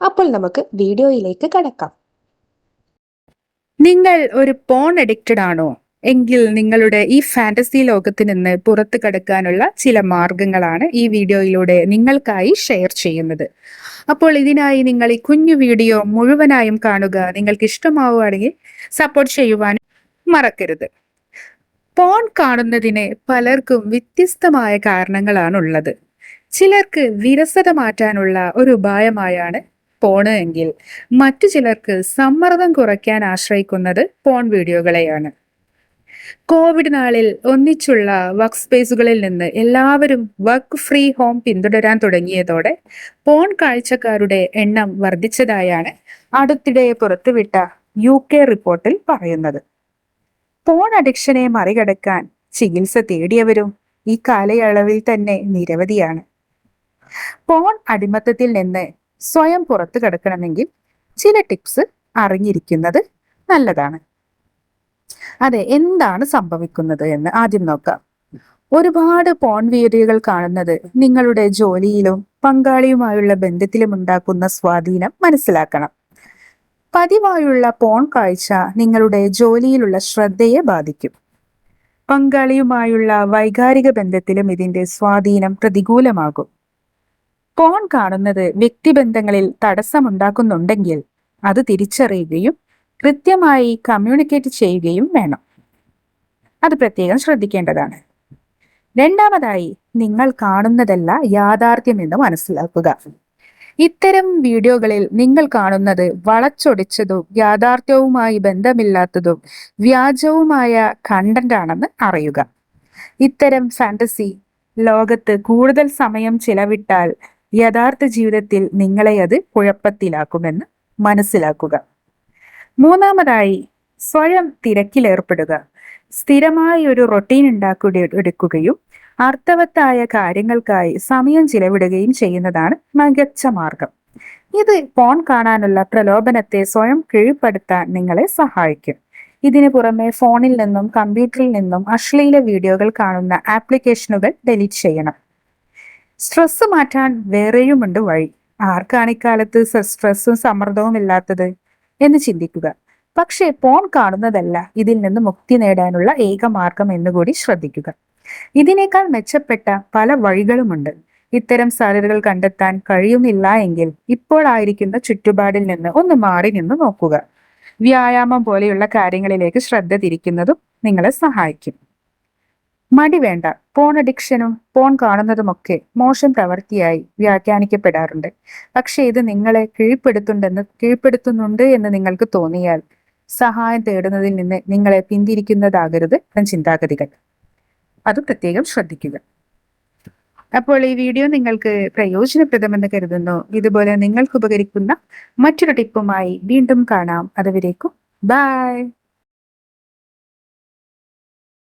അപ്പോൾ നമുക്ക് വീഡിയോയിലേക്ക് കടക്കാം. നിങ്ങൾ ഒരു പോൺ അഡിക്റ്റഡ് ആണോ? എങ്കിൽ നിങ്ങളുടെ ഈ ഫാന്റസി ലോകത്ത് നിന്ന് പുറത്തു കടക്കാനുള്ള ചില മാർഗങ്ങളാണ് ഈ വീഡിയോയിലൂടെ നിങ്ങൾക്കായി ഷെയർ ചെയ്യുന്നത്. അപ്പോൾ ഇതിനായി നിങ്ങൾ ഈ കുഞ്ഞു വീഡിയോ മുഴുവനായും കാണുക. നിങ്ങൾക്ക് ഇഷ്ടമാവുകയാണെങ്കിൽ സപ്പോർട്ട് ചെയ്യുവാനും മറക്കരുത്. പോൺ കാണുന്നതിന് പലർക്കും വ്യത്യസ്തമായ കാരണങ്ങളാണ് ഉള്ളത് ചിലർക്ക് വിരസത മാറ്റാനുള്ള ഒരു ഉപായമായാണ് പോണ് എങ്കിൽ മറ്റു ചിലർക്ക് സമ്മർദ്ദം കുറയ്ക്കാൻ ആശ്രയിക്കുന്നത് പോൺ വീഡിയോകളെയാണ്. കോവിഡ് നാളിൽ ഒന്നിച്ചുള്ള വർക്ക് സ്പേസുകളിൽ നിന്ന് എല്ലാവരും വർക്ക് ഫ്രീ ഹോം പിന്തുടരാൻ തുടങ്ങിയതോടെ പോൺ കാഴ്ചക്കാരുടെ എണ്ണം വർദ്ധിച്ചതായാണ് അടുത്തിടെ പുറത്തുവിട്ട യു കെ റിപ്പോർട്ടിൽ പറയുന്നത്. പോൺ അഡിക്ഷനെ മറികടക്കാൻ ചികിത്സ തേടിയവരും ഈ കാലയളവിൽ തന്നെ നിരവധിയാണ്. പോൺ അടിമത്തത്തിൽ നിന്ന് സ്വയം പുറത്തു കിടക്കണമെങ്കിൽ ചില ടിപ്സ് അറിഞ്ഞിരിക്കുന്നത് നല്ലതാണ്. അതെ എന്താണ് സംഭവിക്കുന്നത് എന്ന് ആദ്യം നോക്കാം. ഒരുപാട് പോൺ വീഡിയോകൾ കാണുന്നത് നിങ്ങളുടെ ജോലിയിലും പങ്കാളിയുമായുള്ള ബന്ധത്തിലും ഉണ്ടാക്കുന്ന സ്വാധീനം മനസ്സിലാക്കണം. പതിവായുള്ള പോൺ കാഴ്ച നിങ്ങളുടെ ജോലിയിലുള്ള ശ്രദ്ധയെ ബാധിക്കും. പങ്കാളിയുമായുള്ള വൈകാരിക ബന്ധത്തിലും ഇതിന്റെ സ്വാധീനം പ്രതികൂലമാകും. പോൺ കാണുന്നത് വ്യക്തിബന്ധങ്ങളിൽ തടസ്സമുണ്ടാക്കുന്നുണ്ടെങ്കിൽ അത് തിരിച്ചറിയുകയും കൃത്യമായി കമ്മ്യൂണിക്കേറ്റ് ചെയ്യുകയും വേണം. അത് പ്രത്യേകം ശ്രദ്ധിക്കേണ്ടതാണ്. രണ്ടാമതായി നിങ്ങൾ കാണുന്നതല്ല യാഥാർത്ഥ്യമെന്ന് മനസ്സിലാക്കുക. ഇത്തരം വീഡിയോകളിൽ നിങ്ങൾ കാണുന്നത് വളച്ചൊടിച്ചതും യാഥാർത്ഥ്യവുമായി ബന്ധമില്ലാത്തതും വ്യാജവുമായ കണ്ടന്റ് ആണെന്ന് അറിയുക. ഇത്തരം ഫാന്റസി ലോകത്ത് കൂടുതൽ സമയം ചിലവിട്ടാൽ യഥാർത്ഥ ജീവിതത്തിൽ നിങ്ങളെ അത് കുഴപ്പത്തിലാക്കുമെന്ന് മനസ്സിലാക്കുക. മൂന്നാമതായി സ്വയം തിരക്കിലേർപ്പെടുക. സ്ഥിരമായ ഒരു റൊട്ടീൻ ഉണ്ടാക്കുക എടുക്കുകയും അർത്ഥവത്തായ കാര്യങ്ങൾക്കായി സമയം ചിലവിടുകയും ചെയ്യുന്നതാണ് മികച്ച മാർഗം. ഇത് ഫോൺ കാണാനുള്ള പ്രലോഭനത്തെ സ്വയം കീഴ്പ്പെടുത്താൻ നിങ്ങളെ സഹായിക്കും. ഇതിനു പുറമെ ഫോണിൽ നിന്നും കമ്പ്യൂട്ടറിൽ നിന്നും അശ്ലീല വീഡിയോകൾ കാണുന്ന ആപ്ലിക്കേഷനുകൾ ഡിലീറ്റ് ചെയ്യണം. സ്ട്രെസ് മാറ്റാൻ വേറെയുമുണ്ട് വഴി. ആർക്കാണ് ഇക്കാലത്ത് സ്ട്രെസ്സും സമ്മർദ്ദവും ഇല്ലാത്തത്? എന്ന് ചിന്തിക്കുക. പക്ഷേ പോൺ കാണുന്നതല്ല ഇതിൽ നിന്ന് മുക്തി നേടാനുള്ള ഏക മാർഗം എന്നുകൂടി ശ്രദ്ധിക്കുക. ഇതിനേക്കാൾ മെച്ചപ്പെട്ട പല വഴികളുമുണ്ട്. ഇത്തരം സാധ്യതകൾ കണ്ടെത്താൻ കഴിയുന്നില്ല എങ്കിൽ ഇപ്പോഴായിരിക്കുന്ന ചുറ്റുപാടിൽ നിന്ന് ഒന്ന് മാറി നിന്ന് നോക്കുക. വ്യായാമം പോലെയുള്ള കാര്യങ്ങളിലേക്ക് ശ്രദ്ധ തിരിക്കുന്നതും നിങ്ങളെ സഹായിക്കും. മടി വേണ്ട. പോൺ അഡിക്ഷനും പോൺ കാണുന്നതുമൊക്കെ മോശം പ്രവൃത്തിയായി വ്യാഖ്യാനിക്കപ്പെടാറുണ്ട്. പക്ഷെ ഇത് നിങ്ങളെ കീഴ്പ്പെടുത്തുണ്ടെന്ന് കീഴ്പ്പെടുത്തുന്നുണ്ട് എന്ന് നിങ്ങൾക്ക് തോന്നിയാൽ സഹായം തേടുന്നതിൽ നിന്ന് നിങ്ങളെ പിന്തിരിക്കുന്നതാകരുത് ചിന്താഗതികൾ. അത് പ്രത്യേകം ശ്രദ്ധിക്കുക. അപ്പോൾ ഈ വീഡിയോ നിങ്ങൾക്ക് പ്രയോജനപ്രദമെന്ന് കരുതുന്നു. ഇതുപോലെ നിങ്ങൾക്ക് ഉപകരിക്കുന്ന മറ്റൊരു ടിപ്പുമായി വീണ്ടും കാണാം. അതുവരേക്കും ബൈ